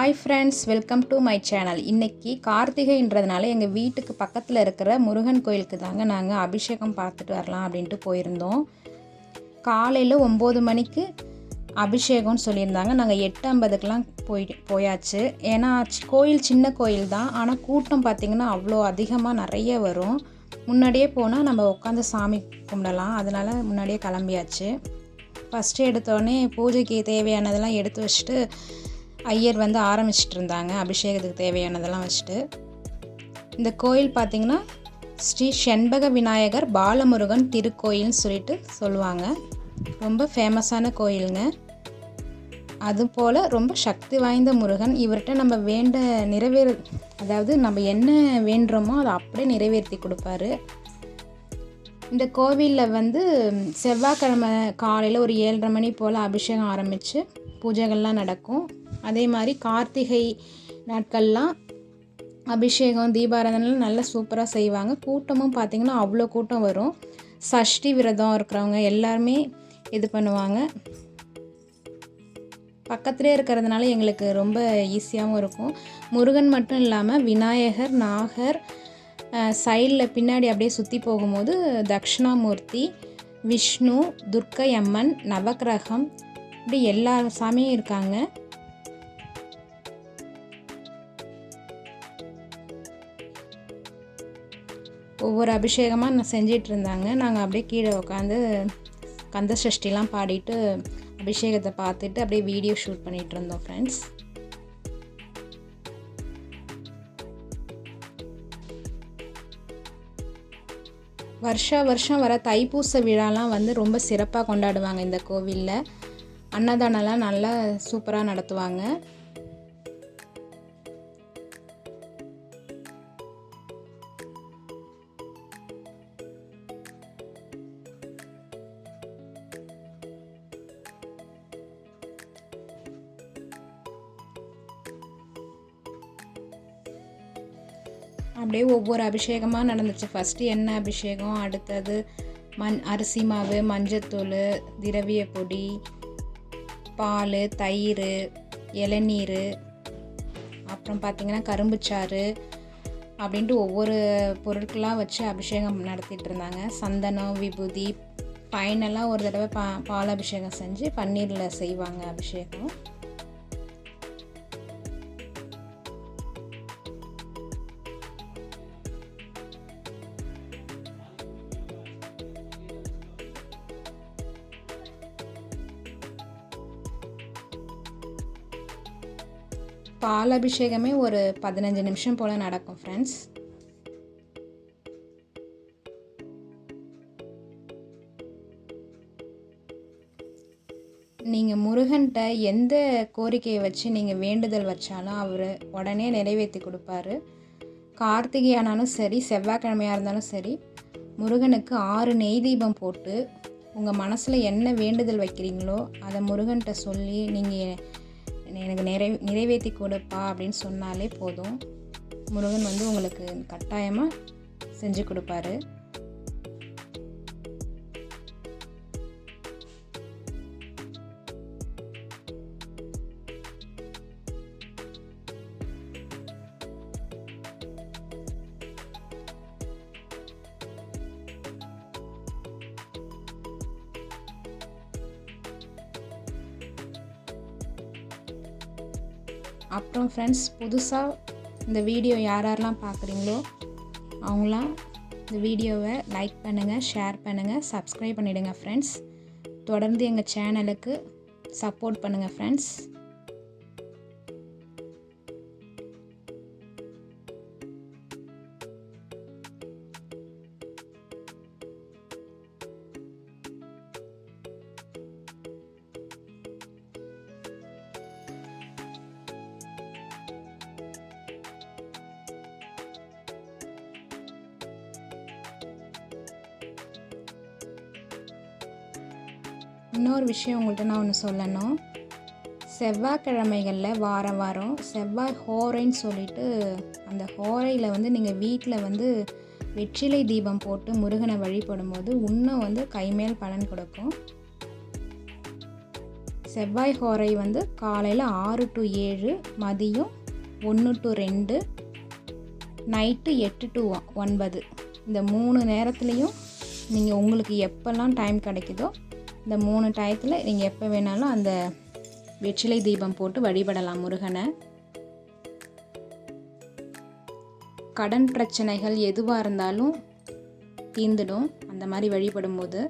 Hi friends welcome to my channel இன்றைக்கி கார்த்திகைன்றதுனால எங்கள் வீட்டுக்கு பக்கத்தில் இருக்கிற முருகன் கோயிலுக்கு தாங்க நாங்கள் அபிஷேகம் பார்த்துட்டு வரலாம் அப்படின்ட்டு போயிருந்தோம். காலையில் ஒம்பது மணிக்கு அபிஷேகம்னு சொல்லியிருந்தாங்க. நாங்கள் எட்டு ஐம்பதுக்கெலாம் போய் போயாச்சு. ஏன்னா சி- கோயில் சின்ன கோயில் தான். ஆனால் கூட்டம் பார்த்திங்கன்னா அவ்வளோ அதிகமாக நிறைய வரும். முன்னாடியே போனால் நம்ம உட்காந்து சாமி கும்பிடலாம். அதனால் முன்னாடியே கிளம்பியாச்சு. ஃபஸ்ட்டு எடுத்தோடனே பூஜைக்கு தேவையானதெல்லாம் எடுத்து வச்சுட்டு ஐயர் வந்து ஆரம்பிச்சிட்டு இருந்தாங்க அபிஷேகத்துக்கு தேவையானதெல்லாம் வச்சுட்டு. இந்த கோயில் பார்த்திங்கன்னா ஸ்ரீ செண்பக விநாயகர் பாலமுருகன் திருக்கோயில்னு சொல்லிட்டு சொல்லுவாங்க. ரொம்ப ஃபேமஸான கோயிலுங்க. அதுபோல் ரொம்ப சக்தி வாய்ந்த முருகன். இவர்கிட்ட நம்ம வேண்ட நிறைவேறு அதாவது நம்ம என்ன வேண்டுறோமோ அதை அப்படியே நிறைவேற்றி கொடுப்பாரு. இந்த கோவிலில் வந்து செவ்வாய்க்கிழமை காலையில் ஒரு ஏழரை மணி போல் அபிஷேகம் ஆரம்பித்து பூஜைகள்லாம் நடக்கும். அதே மாதிரி கார்த்திகை நாட்கள்லாம் அபிஷேகம் தீபாராதனைலாம் நல்லா சூப்பராக செய்வாங்க. கூட்டமும் பார்த்திங்கன்னா அவ்வளோ கூட்டம் வரும். சஷ்டி விரதம் இருக்கிறவங்க எல்லாருமே இது பண்ணுவாங்க. பக்கத்துலேயே இருக்கிறதுனால எங்களுக்கு ரொம்ப ஈஸியாகவும் இருக்கும். முருகன் மட்டும் இல்லாமல் விநாயகர் நாகர் சைடில் பின்னாடி அப்படியே சுற்றி போகும்போது தக்ஷணாமூர்த்தி விஷ்ணு துர்க்கை அம்மன் நவக்கிரகம் இப்படி எல்லா சாமியும் இருக்காங்க. ஒவ்வொரு அபிஷேகமாக நான் செஞ்சிகிட்டு இருந்தாங்க நாங்கள் அப்படியே கீழே உட்காந்து கந்த சஷ்டிலாம் பாடிட்டு அபிஷேகத்தை பார்த்துட்டு அப்படியே வீடியோ ஷூட் பண்ணிகிட்டு இருந்தோம் ஃப்ரெண்ட்ஸ் வருஷா வருஷம் வர தைப்பூச விழாலாம் வந்து ரொம்ப சிறப்பாக கொண்டாடுவாங்க இந்த கோவிலில். அன்னதானம்லாம் நல்லா சூப்பராக நடத்துவாங்க. அப்படியே ஒவ்வொரு அபிஷேகமாக நடந்துச்சு. ஃபஸ்ட்டு எண்ணெய் அபிஷேகம்? அடுத்தது மண் அரிசி மாவு மஞ்சத்தூள் திரவிய பொடி பால் தயிர் இளநீர் அப்புறம் பார்த்திங்கன்னா கரும்புச்சாறு அப்படின்ட்டு ஒவ்வொரு பொருட்களாக வச்சு அபிஷேகம் நடத்திட்டு இருந்தாங்க. சந்தனம் விபூதி ஃபைனலாக ஒரு தடவை பா பால் அபிஷேகம் செஞ்சு பன்னீரில் செய்வாங்க அபிஷேகம். பால் அபிஷேகமே ஒரு பதினஞ்சு நிமிஷம் போல் நடக்கும் ஃப்ரெண்ட்ஸ் நீங்கள் முருகன்கிட்ட எந்த கோரிக்கையை வச்சு நீங்கள் வேண்டுதல் வச்சாலும் அவர் உடனே நிறைவேற்றி கொடுப்பாரு. கார்த்திகை ஆனாலும் சரி செவ்வாய்க்கிழமையாக இருந்தாலும் சரி முருகனுக்கு ஆறு நெய் தீபம் போட்டு உங்கள் மனசில் என்ன வேண்டுதல் வைக்கிறீங்களோ அதை முருகன்கிட்ட சொல்லி நீங்கள் எனக்கு நிறை நிறைவேற்றி கொடுப்பா அப்படின்னு சொன்னாலே போதும். முருகன் வந்து உங்களுக்கு கட்டாயமாக செஞ்சு கொடுப்பாரு. அப்புறம் ஃப்ரெண்ட்ஸ் புதுசாக இந்த வீடியோ யார் யாரெல்லாம் பார்க்குறீங்களோ அவங்களாம் இந்த வீடியோவை லைக் பண்ணுங்கள் ஷேர் பண்ணுங்கள் சப்ஸ்கிரைப் பண்ணிவிடுங்க ஃப்ரெண்ட்ஸ் தொடர்ந்து எங்கள் சேனலுக்கு சப்போர்ட் பண்ணுங்கள் ஃப்ரெண்ட்ஸ் இன்னொரு விஷயம் உங்கள்கிட்ட நான் ஒன்று சொல்லணும். செவ்வாய்க்கிழமைகளில் வாரம் வாரம் செவ்வாய் ஹோரைன்னு சொல்லிட்டு அந்த ஹோரையில் வந்து நீங்கள் வீட்டில் வந்து வெற்றிலை தீபம் போட்டு முருகனை வழிபடும் போது இன்னும் வந்து கைமேல் பலன் கொடுக்கும். செவ்வாய் ஹோரை வந்து காலையில் ஆறு டு ஏழு மதியம் ஒன்று டு ரெண்டு நைட்டு எட்டு டு ஒன்பது. இந்த மூணு நேரத்துலையும் நீங்கள் உங்களுக்கு எப்போல்லாம் டைம் கிடைக்குதோ இந்த மூணு டயத்தில் நீங்கள் எப்போ வேணாலும் அந்த வெற்றிலை தீபம் போட்டு வழிபடலாம் முருகனை. கடன் பிரச்சனைகள் எதுவாக இருந்தாலும் தீர்ந்துடும் அந்த மாதிரி வழிபடும்போது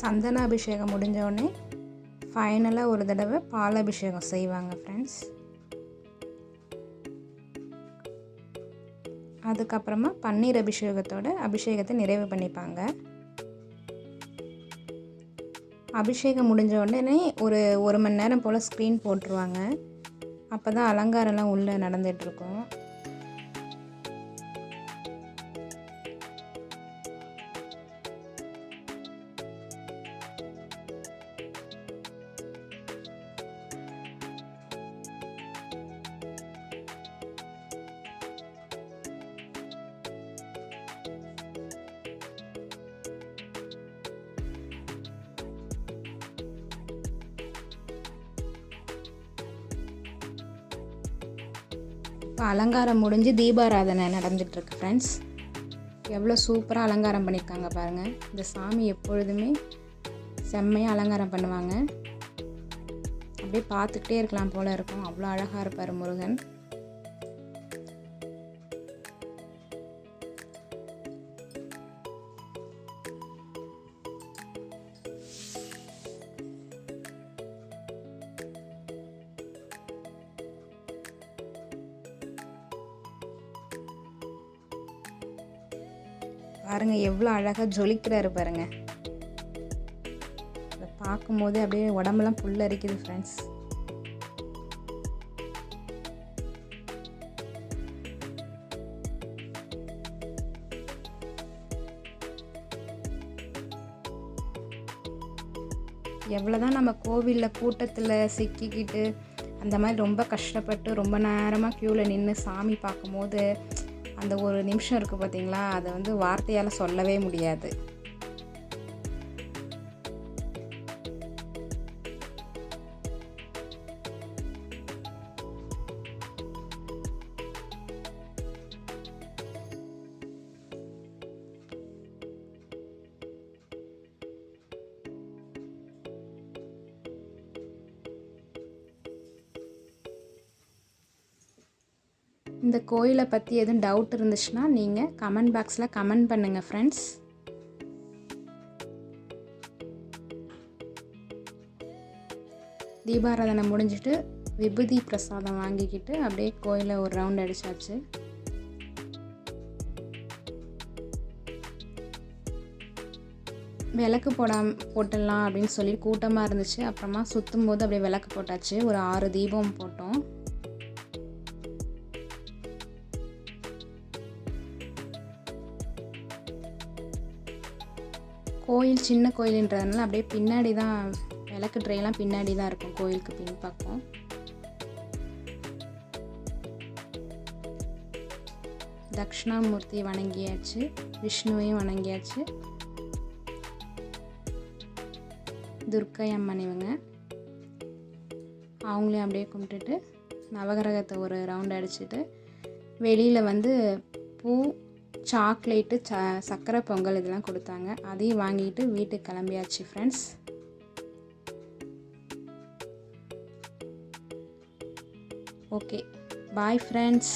சந்தன அபிஷேகம் முடிஞ்ச உடனே ஃபைனலாக ஒரு தடவை பால் அபிஷேகம் செய்வாங்க ஃப்ரெண்ட்ஸ் அதுக்கப்புறமா பன்னீர் அபிஷேகத்தோட அபிஷேகத்தை நிறைவு பண்ணிப்பாங்க. அபிஷேகம் முடிஞ்ச உடனே ஒரு ஒரு மணி நேரம் போல் ஸ்க்ரீன் போட்டுருவாங்க. அப்போ தான் அலங்காரம்லாம் உள்ளே நடந்துகிட்ருக்கும் இப்போ அலங்காரம் முடிஞ்சு தீபாராதனை நடந்துகிட்ருக்கு ஃப்ரெண்ட்ஸ் எவ்வளோ சூப்பராக அலங்காரம் பண்ணியிருக்காங்க பாருங்கள் இந்த சாமி எப்பொழுதுமே செம்மையாக அலங்காரம் பண்ணுவாங்க. அப்படியே பார்த்துக்கிட்டே இருக்கலாம் போல் இருக்கும். அவ்வளோ அழகாக இருப்பார் முருகன். பாருங்க எவ்வளோ அழகாக ஜொலிக்கிறாரு பாருங்க. அதை பார்க்கும்போதே அப்படியே உடம்பெல்லாம் புல்லரிக்குது ஃப்ரெண்ட்ஸ் எவ்வளோதான் நம்ம கோவிலில் கூட்டத்தில் சிக்கிக்கிட்டு அந்த மாதிரி ரொம்ப கஷ்டப்பட்டு ரொம்ப நேரமாக க்யூவில் நின்று சாமி பார்க்கும்போது அந்த ஒரு நிமிஷம் இருக்குது பார்த்தீங்களா? அதை வந்து வார்த்தையால் சொல்லவே முடியாது. இந்த கோயிலை பற்றி எதுவும் டவுட் இருந்துச்சுன்னா நீங்கள் கமெண்ட் பாக்ஸில் கமெண்ட் பண்ணுங்கள் ஃப்ரெண்ட்ஸ் தீபாராதனை முடிஞ்சிட்டு விபூதி பிரசாதம் வாங்கிக்கிட்டு அப்படியே கோயிலை ஒரு ரவுண்ட் அடிச்சாச்சு. விளக்கு போடாம போட்டுடலாம் அப்படின்னு சொல்லி கூட்டமாக இருந்துச்சு. அப்புறமா சுற்றும் போது அப்படியே விளக்கு போட்டாச்சு. ஒரு ஆறு தீபம் போட்டோம். கோயில் சின்ன கோயிலுன்றதுனால அப்படியே பின்னாடி தான் விளக்கு ட்ரெயெல்லாம் பின்னாடி தான் இருக்கும் கோயிலுக்கு பின்பக்கம் தக்ஷணாமூர்த்தி வணங்கியாச்சு விஷ்ணுவையும் வணங்கியாச்சு. துர்க்கை அம்மன் இவங்க. அவங்களையும் அப்படியே கும்பிட்டுட்டு நவகிரகத்தை ஒரு ரவுண்ட் அடிச்சுட்டு வெளியில் வந்து பூ சாக்லேட்டு ச சர்க்கரை பொங்கல் இதெல்லாம் கொடுத்தாங்க. அதையும் வாங்கிட்டு வீட்டுக்கு கிளம்பியாச்சு ஃப்ரெண்ட்ஸ் ஓகே பாய் ஃப்ரெண்ட்ஸ்